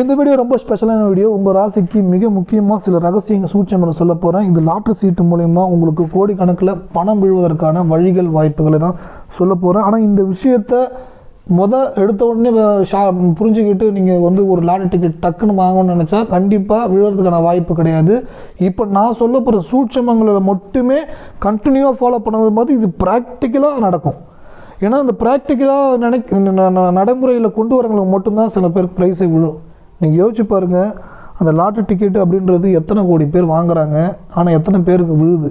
இந்த வீடியோ ரொம்ப ஸ்பெஷலான வீடியோ உங்கள் ராசிக்கு மிக முக்கியமாக சில ரகசியங்கள் சூட்சங்களை சொல்ல போகிறேன் இந்த லாட்ரி சீட்டு மூலயமா உங்களுக்கு கோடிக்கணக்கில் பணம் விழுவதற்கான வழிகள் வாய்ப்புகளை தான் சொல்ல போகிறேன் ஆனால் இந்த விஷயத்த மொதல் எடுத்த உடனே ஷா புரிஞ்சுக்கிட்டு நீங்கள் வந்து ஒரு லாட்டரி டிக்கெட் டக்குன்னு வாங்கணும்னு நினச்சா கண்டிப்பாக விழுறதுக்கான வாய்ப்பு கிடையாது. இப்போ நான் சொல்ல போகிற சூட்சமங்களை மட்டுமே கண்டினியூவாக ஃபாலோ பண்ணது போது இது ப்ராக்டிக்கலாக நடக்கும். ஏன்னா இந்த ப்ராக்டிக்கலாக நினைக்க நடைமுறையில் கொண்டு வரவங்களுக்கு மட்டும்தான் சில பேருக்கு ப்ரைஸை விழும். நீங்கள் யோசிச்சு பாருங்கள் அந்த லாட்டரி டிக்கெட்டு அப்படின்றது எத்தனை கோடி பேர் வாங்குறாங்க? ஆனால் எத்தனை பேருக்கு விழுது?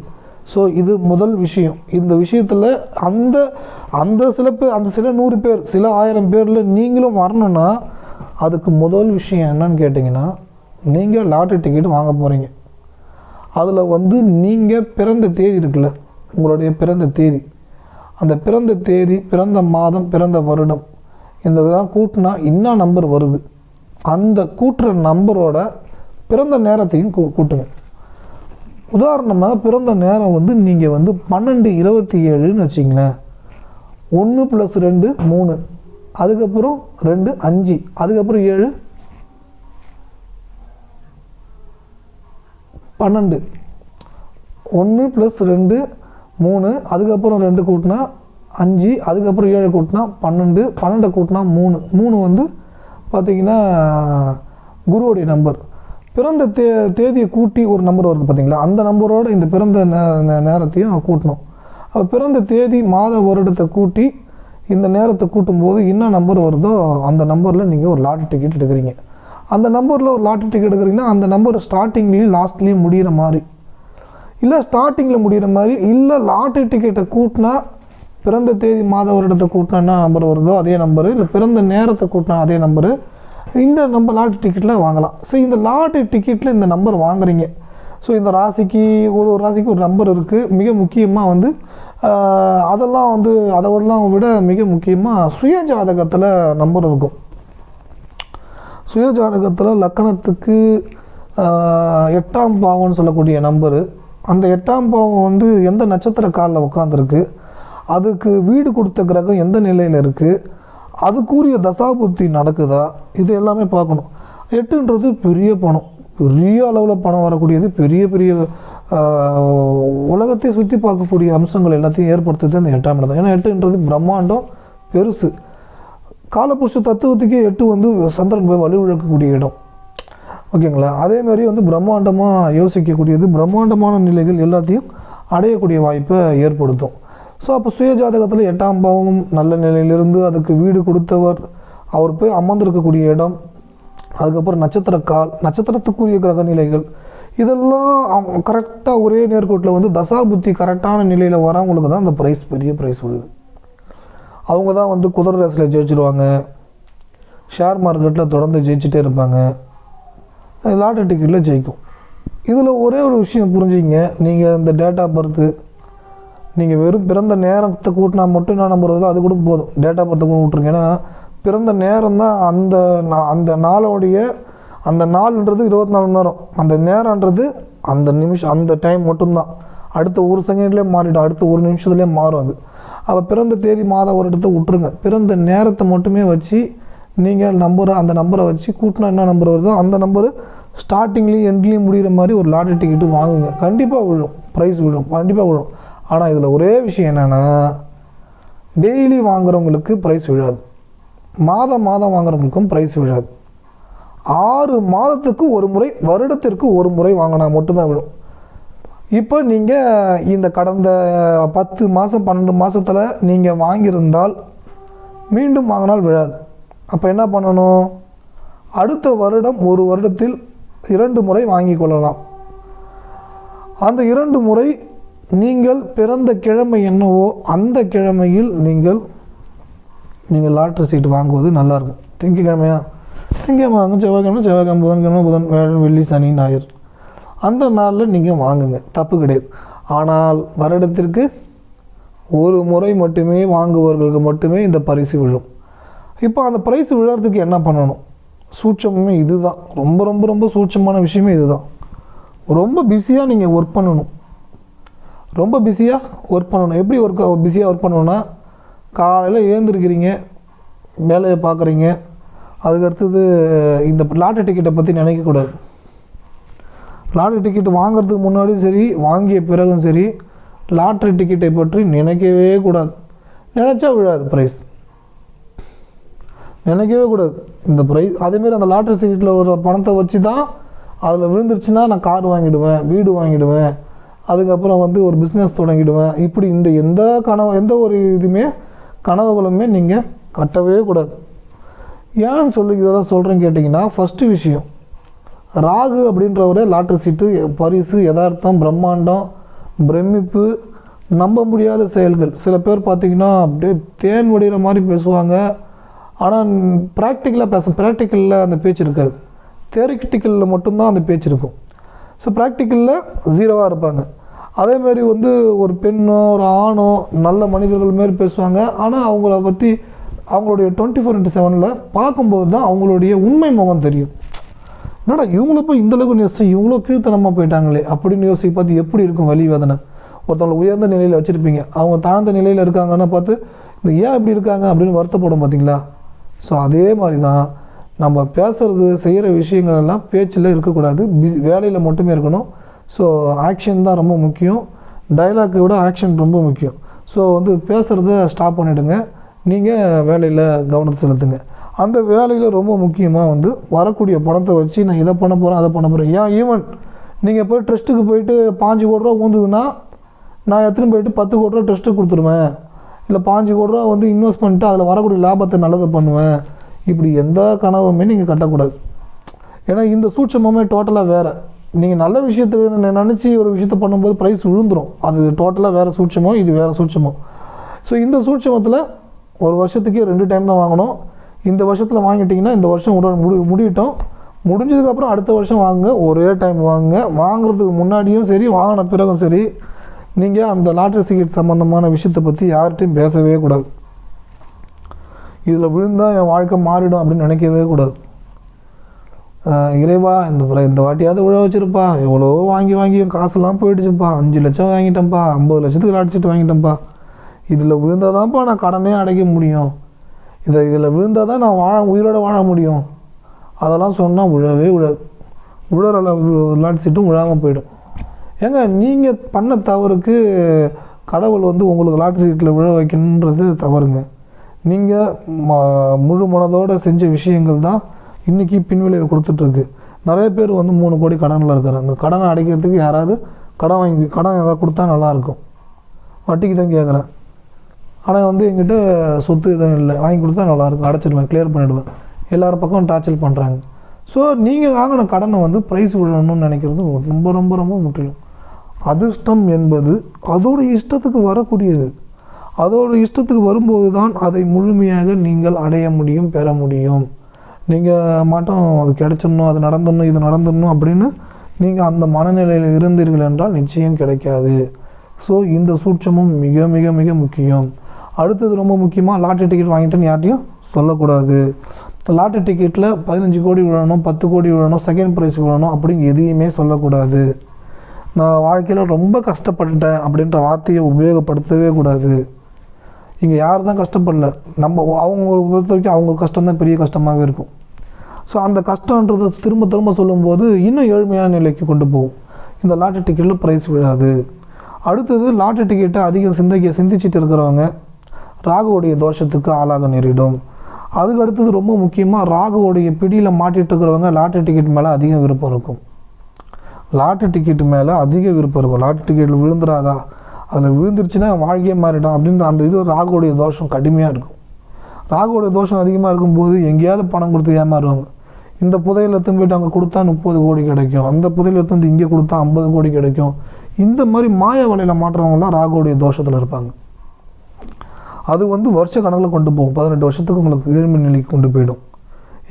ஸோ இது முதல் விஷயம். இந்த விஷயத்தில் அந்த அந்த சில பேர் அந்த சில நூறு பேர் சில ஆயிரம் பேரில் நீங்களும் வரணும்னா அதுக்கு முதல் விஷயம் என்னன்னு கேட்டிங்கன்னா நீங்கள் லாட்டரி டிக்கெட் வாங்க போகிறீங்க அதில் வந்து நீங்கள் பிறந்த தேதி இருக்குல்ல உங்களுடைய பிறந்த தேதி. அந்த பிறந்த தேதி பிறந்த மாதம் பிறந்த வருடம் இந்த இதெல்லாம் கூட்டினா என்ன நம்பர் வருது. அந்த கூட்டுற நம்பரோட பிறந்த நேரத்தையும் கூ கூட்டுங்க. உதாரணமாக பிறந்த நேரம் வந்து நீங்கள் வந்து பன்னெண்டு இருபத்தி ஏழுன்னு வச்சிங்களேன். ஒன்று ப்ளஸ் ரெண்டு மூணு. அதுக்கப்புறம் ரெண்டு அஞ்சு. அதுக்கப்புறம் ஏழு. பன்னெண்டு. ஒன்று ப்ளஸ் ரெண்டு மூணு. அதுக்கப்புறம் ரெண்டு கூட்டினா அஞ்சு. அதுக்கப்புறம் ஏழு கூட்டினா பன்னெண்டு. பன்னெண்டை கூட்டினா மூணு. மூணு வந்து பார்த்தீங்கன்னா குருவோடைய நம்பர் பிறந்த தே தேதியை கூட்டி ஒரு நம்பர் வருது பார்த்தீங்களா அந்த நம்பரோட இந்த பிறந்த நே- நேரத்தையும் கூட்டணும். அப்போ பிறந்த தேதி மாத வருடத்தை கூட்டி இந்த நேரத்தை கூட்டும்போது என்ன நம்பர் வருதோ அந்த நம்பரில் நீங்கள் ஒரு லாட்டரி டிக்கெட் எடுக்கிறீங்க. அந்த நம்பரில் ஒரு லாட்டரி டிக்கெட் எடுக்கிறீங்கன்னா அந்த நம்பர் ஸ்டார்டிங்லேயும் லாஸ்ட்லேயும் முடிகிற மாதிரி. இல்லை ஸ்டார்டிங்கில் முடிகிற மாதிரி இல்லை லாட்டரி டிக்கெட்டை கூட்டினா பிறந்த தேதி மாத வருடத்தை கூட்டினா என்ன நம்பர் வருதோ அதே நம்பரு இல்லை பிறந்த நேரத்தை கூட்டினா அதே நம்பரு இந்த நம்பர் லாட்ரி டிக்கெட்டில் வாங்கலாம். ஸோ இந்த லாட்ரி டிக்கெட்டில் இந்த நம்பர் வாங்குறீங்க. ஸோ இந்த ராசிக்கு ஒரு ஒரு ராசிக்கு ஒரு நம்பர் இருக்குது மிக முக்கியமாக வந்து அதெல்லாம் வந்து அதோடலாம் விட மிக முக்கியமாக சுய ஜாதகத்தில் நம்பர் இருக்கும். சுய ஜாதகத்தில் லக்கணத்துக்கு எட்டாம் பாவம்னு சொல்லக்கூடிய நம்பரு அந்த எட்டாம் பாவம் வந்து எந்த நட்சத்திர காலில் உட்காந்துருக்கு அதுக்கு வீடு கொடுத்த கிரகம் எந்த நிலையில் இருக்குது அதுக்குரிய தசாபுத்தி நடக்குதா? இது எல்லாமே பார்க்கணும். எட்டுன்றது பெரிய பணம். பெரிய அளவில் பணம் வரக்கூடியது பெரிய பெரிய உலகத்தை சுற்றி பார்க்கக்கூடிய அம்சங்கள் எல்லாத்தையும் ஏற்படுத்துறது அந்த எட்டாம் இடம் தான் ஏன்னா எட்டுன்றது பிரம்மாண்டம் பெருசு. காலபுருஷ தத்துவத்துக்கே எட்டு வந்து சந்திரன் போய் வலுவிழக்கக்கூடிய இடம். ஓகேங்களா? அதே மாதிரி வந்து பிரம்மாண்டமாக யோசிக்கக்கூடியது பிரம்மாண்டமான நிலைகள் எல்லாத்தையும் அடையக்கூடிய வாய்ப்பை ஏற்படுத்தும். ஸோ அப்போ சுய ஜாதகத்தில் எட்டாம் பாவம் நல்ல நிலையிலிருந்து அதுக்கு வீடு கொடுத்தவர் அவர் போய் அமர்ந்திருக்கக்கூடிய இடம் அதுக்கப்புறம் நட்சத்திர கால் நட்சத்திரத்துக்குரிய கிரக நிலைகள் இதெல்லாம் கரெக்டாக ஒரே நேர்கோட்டில் வந்து தசாபுத்தி கரெக்டான நிலையில் வரவங்களுக்கு தான் அந்த ப்ரைஸ் பெரிய ப்ரைஸ் வருது அவங்க தான் வந்து குதிரை ரேஸில் ஜெயிச்சிருவாங்க. ஷேர் மார்க்கெட்டில் தொடர்ந்து ஜெயிச்சிட்டே இருப்பாங்க. லாட்டரி டிக்கெட்டில் ஜெயிக்கும். இதில் ஒரே ஒரு விஷயம் புரிஞ்சுங்க நீங்கள் இந்த டேட்டா பர்த்து நீங்கள் வெறும் பிறந்த நேரத்தை கூட்டினா மட்டும் என்ன நம்பர் வருதோ அது கூட போதும். டேட்டா பர்த்தை கூட விட்ருங்க ஏன்னா பிறந்த நேரம் தான் அந்த நா- அந்த நாளோடைய அந்த நாள்ன்றது இருபத்தி நாலு மணி நேரம். அந்த நேரன்றது அந்த நிமிஷம் அந்த டைம் மட்டும்தான். அடுத்த ஒரு செகண்ட்லேயே மாறிடும். அடுத்த ஒரு நிமிஷத்துலேயே மாறும் அது. அப்போ பிறந்த தேதி மாத வருடத்தை விட்ருங்க பிறந்த நேரத்தை மட்டுமே வச்சு நீங்கள் நம்பரை அந்த நம்பரை வச்சு கூட்டினா என்ன நம்பர் வருதோ அந்த நம்பரு ஸ்டார்டிங்லேயும் எண்ட்லேயும் முடிகிற மாதிரி ஒரு லாட்டரி டிக்கெட்டு வாங்குங்க. கண்டிப்பாக விழும். ப்ரைஸ் விழும். கண்டிப்பாக விழும். ஆனால் இதில் ஒரே விஷயம் என்னென்னா டெய்லி வாங்குறவங்களுக்கு ப்ரைஸ் விழாது. மாதம் மாதம் வாங்குறவங்களுக்கும் ப்ரைஸ் விழாது. ஆறு மாதத்துக்கு ஒரு முறை வருடத்திற்கு ஒரு முறை வாங்கினா மட்டும்தான் விழும். இப்போ நீங்கள் இந்த கடந்த பத்து மாதம் பன்னெண்டு மாதத்தில் நீங்கள் வாங்கியிருந்தால் மீண்டும் வாங்கினால் விழாது. அப்போ என்ன பண்ணணும்? அடுத்த வருடம் ஒரு வருடத்தில் இரண்டு முறை வாங்கி கொள்ளலாம். அந்த இரண்டு முறை நீங்கள் பிறந்த கிழமை என்னவோ அந்த கிழமையில் நீங்கள் நீங்கள் லாட்ரி சீட்டு வாங்குவது நல்லாயிருக்கும். திங்கக்கிழமையா? திங்கக்கிழமை வாங்க செவ்வாய்க்கிழமை செவ்வாய்க்கிழமை புதன்கிழமை புதன் வேழன் வெள்ளி சனி ஞாயிறு. அந்த நாளில் நீங்கள் வாங்குங்க. தப்பு கிடையாது. ஆனால் வருடத்திற்கு ஒரு முறை மட்டுமே வாங்குபவர்களுக்கு மட்டுமே இந்த பரிசு விழும். இப்போ அந்த பரிசு விழறதுக்கு என்ன பண்ணணும்? சூட்சமே இதுதான். ரொம்ப ரொம்ப ரொம்ப சூட்சமான விஷயமே இதுதான். ரொம்ப பிஸியாக நீங்கள் ஒர்க் பண்ணணும். ரொம்ப பிஸியாக ஒர்க் பண்ணணும். எப்படி ஒர்க் பிஸியாக ஒர்க் பண்ணணும்னா காலையில் எழுந்திருக்கிறீங்க வேலையை பார்க்குறீங்க. அதுக்கு அடுத்தது இந்த லாட்டரி டிக்கெட்டை பற்றி நினைக்கக்கூடாது லாட்டரி டிக்கெட் வாங்குறதுக்கு முன்னாடியும் சரி வாங்கிய பிறகும் சரி லாட்ரி டிக்கெட்டை பற்றி நினைக்கவே கூடாது. நினச்சா விழாது ப்ரைஸ் நினைக்கவே கூடாது. இந்த ப்ரைஸ் அதேமாரி அந்த லாட்ரி டிக்கெட்டில் ஒரு பணத்தை வச்சு தான் அதில் விழுந்துருச்சுன்னா நான் கார் வாங்கிடுவேன் வீடு வாங்கிடுவேன். அதுக்கப்புறம் வந்து ஒரு பிஸ்னஸ் தொடங்கிடுவேன். இப்படி இந்த எந்த கனவு எந்த ஒரு இதுவுமே கனவுகளுமே நீங்கள் கட்டவே கூடாது. ஏன்னு சொல்லி இதெல்லாம் சொல்கிறேன்னு கேட்டிங்கன்னா ஃபஸ்ட்டு விஷயம் ராகு அப்படின்றவரே லாட்டரி சீட்டு பரிசு யதார்த்தம் பிரம்மாண்டம் பிரமிப்பு நம்ப முடியாத செயல்கள். சில பேர் பார்த்திங்கன்னா அப்படியே தேன் வடிகிற மாதிரி பேசுவாங்க. ஆனால் ப்ராக்டிக்கலாக பேச ப்ராக்டிக்கலில் அந்த பேச்சு இருக்காது. தேரிட்டிக்கலில் மட்டும்தான் அந்த பேச்சு இருக்கும். ஸோ ப்ராக்டிக்கலில் ஜீரோவாக இருப்பாங்க. அதேமாரி வந்து ஒரு பெண்ணோ ஒரு ஆணோ நல்ல மனிதர்கள் மாரி பேசுவாங்க. ஆனால் அவங்கள பற்றி அவங்களுடைய டுவெண்ட்டி ஃபோர் இன்ட்டு செவனில் பார்க்கும்போது தான் அவங்களுடைய உண்மை முகம் தெரியும். என்னடா இவங்கள போய் இந்தளவுக்கு யோசிச்சு இவ்வளோ கீழ்த்தனமாக போயிட்டாங்களே அப்படின்னு யோசிச்சு பார்த்து எப்படி இருக்கும் வலி வேதனை? ஒருத்தவங்களை உயர்ந்த நிலையில் வச்சுருப்பீங்க. அவங்க தாழ்ந்த நிலையில் இருக்காங்கன்னு பார்த்து இந்த ஏன் இப்படி இருக்காங்க? அப்படின்னு வருத்தப்படும் பார்த்தீங்களா? ஸோ அதே மாதிரி தான் நம்ம பேசுகிறது செய்கிற விஷயங்கள் எல்லாம் பேச்சில் இருக்கக்கூடாது. பிஸி வேலையில் மட்டுமே இருக்கணும். ஸோ ஆக்ஷன் தான் ரொம்ப முக்கியம். டைலாக்கை விட ஆக்ஷன் ரொம்ப முக்கியம். ஸோ வந்து பேசுகிறத ஸ்டாப் பண்ணிவிடுங்க நீங்கள் வேலையில் கவனத்தை செலுத்துங்க. அந்த வேலையில் ரொம்ப முக்கியமாக வந்து வரக்கூடிய பணத்தை வச்சு நான் இதை பண்ண போகிறேன் அதை பண்ண போகிறேன் ஏன் ஈவன் நீங்கள் போய் ட்ரஸ்ட்டுக்கு போயிட்டு பாஞ்சு கோடி ரூபா ஊந்துதுன்னா நான் எத்தனை போயிட்டு பத்து கோடி ரூபா ட்ரெஸ்ட்டு கொடுத்துருவேன்? இல்லை பாஞ்சு கோடி ரூபா வந்து இன்வெஸ்ட் பண்ணிட்டு அதில் வரக்கூடிய லாபத்தை நல்லது பண்ணுவேன். இப்படி எந்த கனவுமே நீங்கள் கட்டக்கூடாது. ஏன்னா இந்த சூட்சமே டோட்டலாக வேறு. நீங்கள் நல்ல விஷயத்துக்கு நினச்சி ஒரு விஷயத்த பண்ணும்போது ப்ரைஸ் விழுந்துரும். அது டோட்டலாக வேறு சூட்சமோ இது வேறு சூட்சமோ. ஸோ இந்த சூட்சமத்தில் ஒரு வருஷத்துக்கே ரெண்டு டைம் தான் வாங்கணும். இந்த வருஷத்தில் வாங்கிட்டிங்கன்னா இந்த வருஷம் உட முடி முடியட்டும். முடிஞ்சதுக்கப்புறம் அடுத்த வருஷம் வாங்க ஒரே டைம் வாங்க வாங்குறதுக்கு முன்னாடியும் சரி வாங்கின பிறகும் சரி நீங்கள் அந்த லாட்ரி டிக்கெட் சம்மந்தமான விஷயத்தை பற்றி யார்கிட்டையும் பேசவே கூடாது. இதில் விழுந்தால் என் வாழ்க்கை மாறிடும் அப்படின்னு நினைக்கவே கூடாது. இறைவா இந்த இந்த வாட்டியாவது விழ வச்சுருப்பா. எவ்வளோ வாங்கி வாங்கி காசெல்லாம் போயிடுச்சுப்பா. அஞ்சு லட்சம் வாங்கிட்டேன்ப்பா. ஐம்பது லட்சத்துக்கு லாட்ரி வாங்கிட்டேன்ப்பா. இதில் விழுந்தாதான்ப்பா நான் கடனே அடைக்க முடியும். இதை இதில் விழுந்தால் தான் நான் வாழ உயிரோடு வாழ முடியும். அதெல்லாம் சொன்னால் விழவே விழாது விழற லாட் சீட்டும் விழாமல் போயிடும். ஏங்க நீங்கள் பண்ண தவறுக்கு கடவுள் வந்து உங்களுக்கு லாட்ரி சீட்டில் விழ வைக்கணுன்றது தவறுங்க. நீங்கள் ம முழு மனதோடு செஞ்ச விஷயங்கள் தான் இன்றைக்கி பின்விளைவை கொடுத்துட்ருக்கு. நிறைய பேர் வந்து மூணு கோடி கடனில் இருக்கிறாங்க கடனை அடைக்கிறதுக்கு யாராவது கடன் வாங்கி கடன் ஏதாவது கொடுத்தா நல்லாயிருக்கும் வட்டிக்கு தான் கேட்குறேன் ஆனால் வந்து எங்கிட்ட சொத்து எதுவும் இல்லை. வாங்கி கொடுத்தா நல்லாயிருக்கும் அடைச்சிடுவேன் கிளியர் பண்ணிவிடுவேன் எல்லார் பக்கம் டார்ச்சல் பண்ணுறாங்க ஸோ நீங்கள் வாங்கின கடனை வந்து ப்ரைஸ் விடணும்னு நினைக்கிறது ரொம்ப ரொம்ப ரொம்ப முற்றிலும். அதிர்ஷ்டம் என்பது அதோட இஷ்டத்துக்கு வரக்கூடியது. அதோட இஷ்டத்துக்கு வரும்போது தான் அதை முழுமையாக நீங்கள் அடைய முடியும் பெற முடியும். நீங்கள் மட்டும் அது கிடைச்சிடணும் அது நடந்துடணும் இது நடந்துடணும் அப்படின்னு நீங்கள் அந்த மனநிலையில் இருந்தீர்கள் என்றால் நிச்சயம் கிடைக்காது. ஸோ இந்த சூட்சமும் மிக மிக மிக முக்கியம். அடுத்தது ரொம்ப முக்கியமாக லாட்டரி டிக்கெட் வாங்கிட்டேன்னு யார்ட்டையும் சொல்லக்கூடாது. லாட்டரி டிக்கெட்டில் பதினஞ்சு கோடி விழணும் பத்து கோடி விழணும் செகண்ட் ப்ரைஸ் விழணும் அப்படின்னு எதையுமே சொல்லக்கூடாது. நான் வாழ்க்கையில் ரொம்ப கஷ்டப்பட்டுட்டேன் அப்படின்ற வார்த்தையை உபயோகப்படுத்தவே கூடாது. இங்கே யார் தான் கஷ்டப்படல. நம்ம அவங்க பொறுத்த வரைக்கும் அவங்க கஷ்டம் தான் பெரிய கஷ்டமாகவே இருக்கும். ஸோ அந்த கஷ்டன்றதை திரும்ப திரும்ப சொல்லும்போது இன்னும் ஏழ்மையான நிலைக்கு கொண்டு போகும். இந்த லாட்டரி டிக்கெட்டில் ப்ரைஸ் விழாது. அடுத்தது லாட்டரி டிக்கெட்டை அதிகம் சிந்திக்க சிந்திச்சுட்டு இருக்கிறவங்க ராகுவோடைய தோஷத்துக்கு ஆளாக நேரிடும். அதுக்கு அடுத்தது ரொம்ப முக்கியமாக ராகுவோடைய பிடியில் மாட்டிகிட்டு இருக்கிறவங்க லாட்டரி டிக்கெட் மேலே அதிக விருப்பம் இருக்கும். லாட்டரி டிக்கெட் மேலே அதிக விருப்பம் இருக்கும். லாட்டரி டிக்கெட்டில் விழுந்துடாதா அதில் விழுந்துருச்சுன்னா வாழ்க்கையே மாறிடும் அப்படின்ற அந்த இது ராகுடைய தோஷம் கடுமையாக இருக்கும். ராகுடைய தோஷம் அதிகமாக இருக்கும்போது எங்கேயாவது பணம் கொடுத்து ஏமாறுவாங்க. இந்த புதையில் எடுத்துன்னு போயிட்டு அங்கே கொடுத்தா முப்பது கோடி கிடைக்கும். அந்த புதையில் எடுத்து வந்து இங்கே கொடுத்தா ஐம்பது கோடி கிடைக்கும். இந்த மாதிரி மாய வலையில் மாட்டுறவங்கலாம் ராகுடைய தோஷத்தில் இருப்பாங்க. அது வந்து வருஷ கணக்கில் கொண்டு போகும். பதினெட்டு வருஷத்துக்கு உங்களுக்கு ஏழ்மை நிலைக்கு கொண்டு போயிடும்.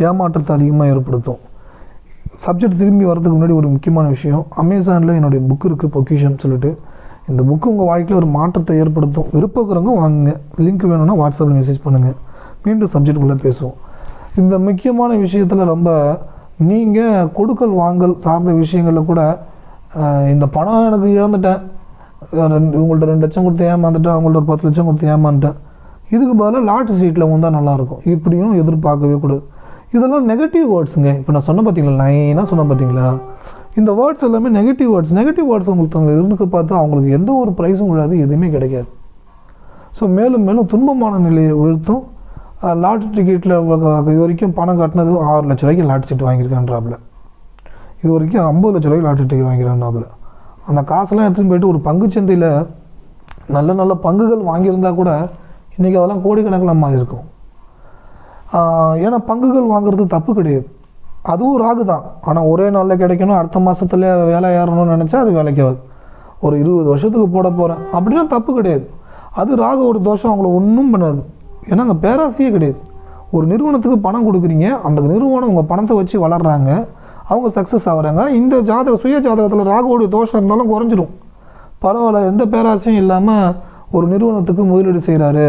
ஏமாற்றத்தை அதிகமாக ஏற்படுத்தும். சப்ஜெக்ட் திரும்பி வரதுக்கு முன்னாடி ஒரு முக்கியமான விஷயம். அமேசானில் என்னுடைய புக் இருக்குது பொக்கிஷன் சொல்லிட்டு. இந்த புக்கு உங்கள் வாழ்க்கையில் ஒரு மாற்றத்தை ஏற்படுத்தும். விருப்பக்கிறவங்க வாங்குங்க. லிங்க் வேணும்னா வாட்ஸ்அப்பில் மெசேஜ் பண்ணுங்கள் மீண்டும் சப்ஜெக்டுக்குள்ளே பேசுவோம். இந்த முக்கியமான விஷயத்தில் ரொம்ப நீங்கள் கொடுக்கல் வாங்கல் சார்ந்த விஷயங்களில் கூட இந்த பணம் எனக்கு இழந்துட்டேன். ரெண்டு உங்கள்ட்ட ரெண்டு லட்சம் கொடுத்து ஏமாந்துட்டேன். அவங்கள்ட்ட ஒரு பத்து லட்சம் கொடுத்து ஏமாந்துட்டேன். இதுக்கு பதிலாக லாட்டு சீட்டில் வந்தால் நல்லாயிருக்கும் இப்படியும் எதிர்பார்க்கவே கூடாது. இதெல்லாம் நெகட்டிவ் வேர்ட்ஸுங்க இப்போ நான் சொன்ன பார்த்தீங்களா லைனாக சொன்னேன் பார்த்தீங்களா இந்த வேர்ட்ஸ் எல்லாமே நெகட்டிவ் வேர்ட்ஸ் நெகட்டிவ் வேர்ட்ஸ் உங்களுக்கு இருந்து பார்த்து அவங்களுக்கு எந்த ஒரு ப்ரைஸும் விழாது எதுவுமே கிடைக்காது. ஸோ மேலும் மேலும் துன்பமான நிலையை உழுத்தும் லாட்ரி டிக்கெட்டில் இது வரைக்கும் பணம் கட்டினது ஆறு லட்ச ரூபாய்க்கு லாட்ரி சீட் வாங்கியிருக்கான்றாப்புல. இது வரைக்கும் ஐம்பது லட்ச ரூபாய்க்கு லாட்ரி டிக்கெட் வாங்கிக்கிறான்றாப்புல அந்த காசெல்லாம் எடுத்துகிட்டு போயிட்டு ஒரு பங்குச்சந்தையில் நல்ல நல்ல பங்குகள் வாங்கியிருந்தா கூட இன்றைக்கி அதெல்லாம் கோடிக்கணக்கில் மாறி இருக்கும் ஏன்னா பங்குகள் வாங்குறது தப்பு கிடையாது. அதுவும் ராகு தான். ஆனால் ஒரே நாளில் கிடைக்கணும் அடுத்த மாதத்துல வேலை ஏறணும்னு நினச்சா அது வேலைக்காது ஒரு இருபது வருஷத்துக்கு போட போகிறேன் அப்படின்னா தப்பு கிடையாது. அது ராகுவோட தோஷம் அவங்கள ஒன்றும் பண்ணாது. ஏன்னா அங்கே பேராசையே கிடையாது. ஒரு நிறுவனத்துக்கு பணம் கொடுக்குறீங்க. அந்த நிறுவனம் உங்கள் பணத்தை வச்சு வளர்கிறாங்க அவங்க சக்ஸஸ் ஆகுறாங்க. இந்த ஜாதக சுய ஜாதகத்தில் ராகுவோடைய தோஷம் இருந்தாலும் குறைஞ்சிரும். பரவாயில்ல எந்த பேராசையும் இல்லாமல் ஒரு நிறுவனத்துக்கு முதலீடு செய்கிறாரு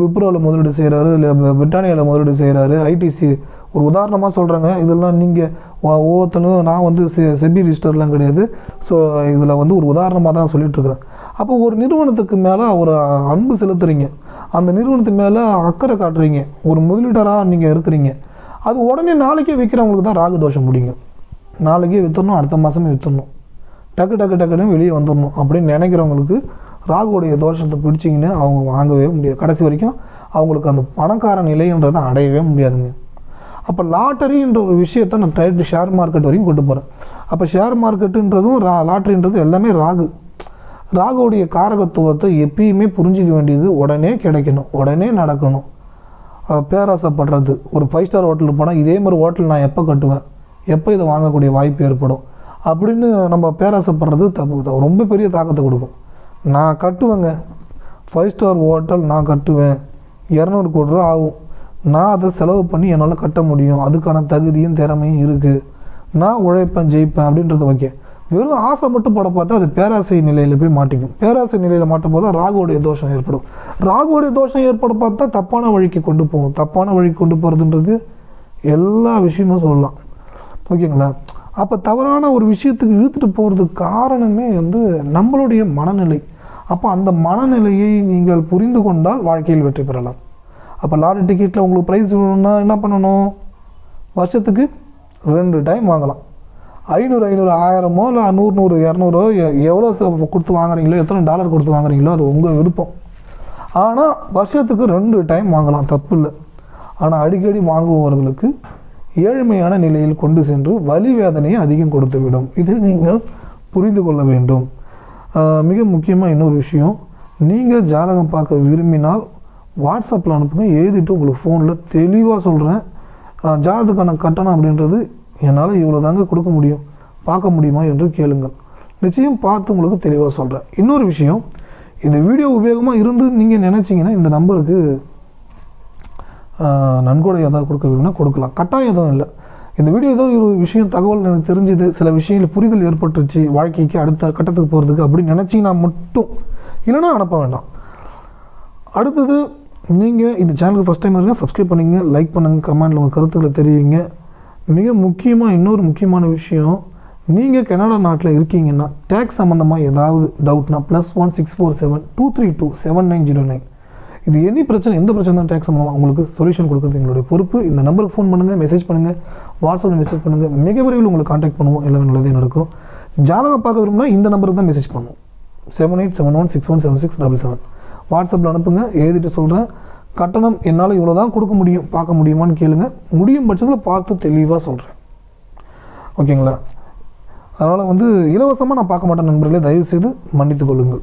விப்ரோவில் முதலீடு செய்கிறாரு இல்லை பிரிட்டானியாவில் முதலீடு செய்கிறாரு ஐடிசி ஒரு உதாரணமாக சொல்கிறாங்க இதெல்லாம் நீங்கள் ஒவ்வொருத்தனும் நான் வந்து செ செபி ரிஜிஸ்டர்லாம் கிடையாது. ஸோ இதில் வந்து ஒரு உதாரணமாக தான் சொல்லிகிட்ருக்குறேன் அப்போ ஒரு நிறுவனத்துக்கு மேலே ஒரு அன்பு செலுத்துறீங்க. அந்த நிறுவனத்து மேலே அக்கறை காட்டுறீங்க. ஒரு முதலீட்டராக நீங்கள் இருக்கிறீங்க. அது உடனே நாளைக்கே விற்கிறவங்களுக்கு தான் ராகு தோஷம் முடியுங்க நாளைக்கே விற்றுறணும் அடுத்த மாதமே விற்றுணும் டக்கு டக்கு டக்குன்னு வெளியே வந்துடணும் அப்படின்னு நினைக்கிறவங்களுக்கு ராகுவுடைய தோஷத்தை பிடிச்சிங்கன்னு அவங்க வாங்கவே முடியாது. கடைசி வரைக்கும் அவங்களுக்கு அந்த பணக்கார நிலைன்றதை அடையவே முடியாதுங்க. அப்போ லாட்டரின்ற ஒரு விஷயத்தை நான் டைரக்ட் ஷேர் மார்க்கெட் வரைக்கும் கொண்டு போகிறேன் அப்போ ஷேர் மார்க்கெட்டுன்றதும் ரா லாட்டரின்றதும் எல்லாமே ராகு. ராகுவுடைய காரகத்துவத்தை எப்பயுமே புரிஞ்சிக்க வேண்டியது உடனே கிடைக்கணும். உடனே நடக்கணும். பேராசைப்படுறது. ஒரு ஃபைவ் ஸ்டார் ஹோட்டலுக்கு போனால் இதே மாதிரி ஹோட்டல் நான் எப்போ கட்டுவேன்? எப்போ இதை வாங்கக்கூடிய வாய்ப்பு ஏற்படும்? அப்படின்னு நம்ம பேராசைப்படுறது தப்பு. தான் ரொம்ப பெரிய தாக்கத்தை கொடுக்கும். நான் கட்டுவேங்க. ஃபைவ் ஸ்டார் ஹோட்டல் நான் கட்டுவேன். இரநூறு கோடி ரூபா ஆகும். நான் அதை செலவு பண்ணி என்னால் கட்ட முடியும். அதுக்கான தகுதியும் திறமையும் இருக்குது நான் உழைப்பேன் ஜெயிப்பேன் அப்படின்றது ஓகே வெறும் ஆசை மட்டும் பட பார்த்தா அது பேராசை நிலையில் போய் மாட்டிக்கும். பேராசை நிலையில் மாட்டும் போது ராகுடைய தோஷம் ஏற்படும். ராகுடைய தோஷம் ஏற்பட பார்த்தா தப்பான வழிக்கு கொண்டு போகும். தப்பான வழிக்கு கொண்டு போகிறதுன்றது எல்லா விஷயமும் சொல்லலாம். ஓகேங்களா அப்போ தவறான ஒரு விஷயத்துக்கு இழுத்துட்டு போகிறதுக்கு காரணமே வந்து நம்மளுடைய மனநிலை. அப்போ அந்த மனநிலையை நீங்கள் புரிந்து கொண்டால் வாழ்க்கையில் வெற்றி பெறலாம். அப்போ லாரி டிக்கெட்டில் உங்களுக்கு ப்ரைஸ் வேணும்னா என்ன பண்ணணும்? வருஷத்துக்கு ரெண்டு டைம் வாங்கலாம். ஐநூறு ஐநூறு ஆயிரமோ இல்லை நூறு நூறு இரநூறோ எவ்வளோ ச- கொடுத்து வாங்குறீங்களோ எத்தனை டாலர் கொடுத்து வாங்குறீங்களோ அது உங்கள் விருப்பம். ஆனால் வருஷத்துக்கு ரெண்டு டைம் வாங்கலாம் தப்பு இல்லை. ஆனால் அடிக்கடி வாங்குபவர்களுக்கு ஏழ்மையான நிலையில் கொண்டு சென்று வலி வேதனையை அதிகம் கொடுத்து விடும். இதை நீங்கள் புரிந்து கொள்ள வேண்டும். மிக முக்கியமாக இன்னொரு விஷயம். நீங்கள் ஜாதகம் பார்க்க விரும்பினால் வாட்ஸ்அப்பில் அனுப்புங்க எழுதிட்டு உங்களுக்கு ஃபோனில் தெளிவாக சொல்கிறேன் ஜாதகத்துக்கான கட்டணம் அப்படின்றது என்னால் இவ்வளோ தாங்க கொடுக்க முடியும். பார்க்க முடியுமா என்று கேளுங்கள். நிச்சயம் பார்த்து உங்களுக்கு தெளிவாக சொல்கிறேன் இன்னொரு விஷயம் இந்த வீடியோ உபயோகமாக இருந்து நீங்கள் நினச்சிங்கன்னா இந்த நம்பருக்கு நன்கொடை ஏதாவது கொடுக்க வேணும்னா கொடுக்கலாம். கட்டாயம் எதுவும் இல்லை. இந்த வீடியோ ஏதோ ஒரு விஷயம் தகவல் எனக்கு தெரிஞ்சுது சில விஷயங்கள் புரிதல் ஏற்பட்டுருச்சு வாழ்க்கைக்கு அடுத்த கட்டத்துக்கு போகிறதுக்கு அப்படின்னு நினச்சிங்கன்னா மட்டும் இல்லைன்னா அனுப்ப வேண்டாம். அடுத்தது நீங்கள் இந்த சேனலுக்கு ஃபஸ்ட் டைம் இருங்க சப்ஸ்கிரைப் பண்ணுங்க லைக் பண்ணுங்கள் கமெண்டில் உங்கள் கருத்துக்களை தெரிவிங்க. மிக முக்கியமாக இன்னொரு முக்கியமான விஷயம் நீங்கள் கனடா நாட்டில் இருக்கீங்கன்னா டேக்ஸ் சம்மந்தமாக ஏதாவது டவுட்னா plus one six four seven two three two seven nine zero nine இது எனி பிரச்சனை எந்த பிரச்சனை தான் டேக்ஸ் சம்மந்தமாக உங்களுக்கு சொல்யூஷன் கொடுக்குறது எங்களுடைய பொறுப்பு. இந்த நம்பருக்கு ஃபோன் பண்ணுங்கள் மெசேஜ் பண்ணுங்கள் வாட்ஸ்அப்பில் மெசேஜ் பண்ணுங்கள் மிக விரைவில் உங்களுக்கு காண்டாக்ட் பண்ணுவோம் எல்லாமே நல்லதே நடக்கும். ஜாதகம் பார்க்க விரும்புனா இந்த நம்பருக்கு தான் மெசேஜ் பண்ணுவோம். Seven eight seven one six one seven six double seven வாட்ஸ்அப்பில் அனுப்புங்க எழுதிட்டு சொல்கிறேன் கட்டணம் என்னால் இவ்வளோ தான் கொடுக்க முடியும் பார்க்க முடியுமான்னு கேளுங்க. முடியும் பட்சத்தில் பார்த்து தெளிவாக சொல்கிறேன் ஓகேங்களா? அதனால் வந்து இலவசமாக நான் பார்க்க மாட்டேன் நண்பர்களே தயவு செய்து மன்னித்துக் கொள்ளுங்கள்.